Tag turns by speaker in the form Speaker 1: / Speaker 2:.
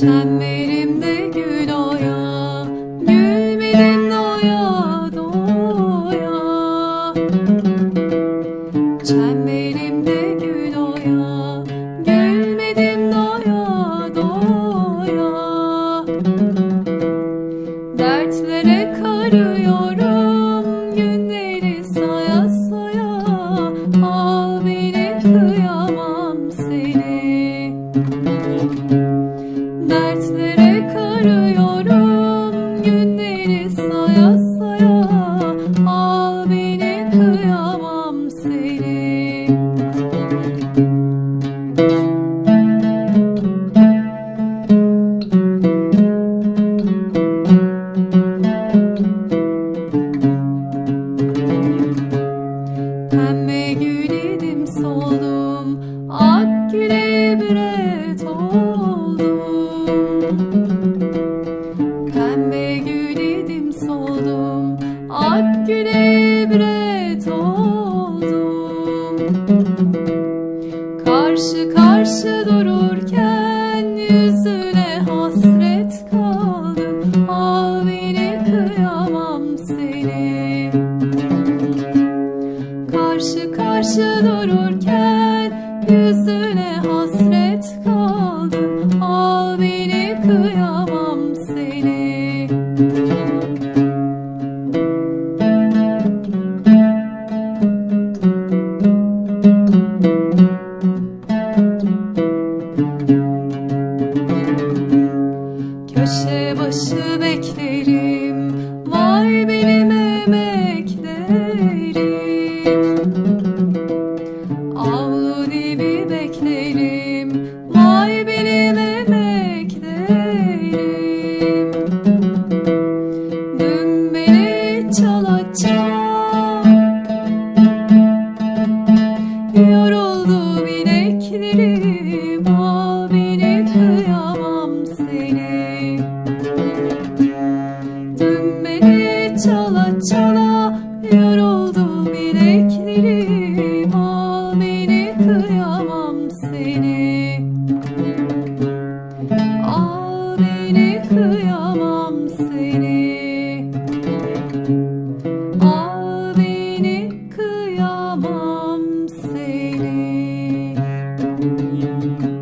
Speaker 1: Çemberimde Dertlere karıyorum günleri saya saya. Al beni kıyamam seni. Pembe gül idim soldum Ak güle Pembe gül soldum Ak oldum Karşı karşı dururken Yüzüne hasret kaldım. Al beni seni. Karşı karşı dururken yüzüne hasret kaldım. Al beni kıyamam seni. Köşe başı beklerim. Vay benim Yoruldu bileklerim Al beni kıyamam seni. Dün beni çala çala Yoruldu bileklerim Al beni kıyamam seni. Al beni kıyamam seni Thank you.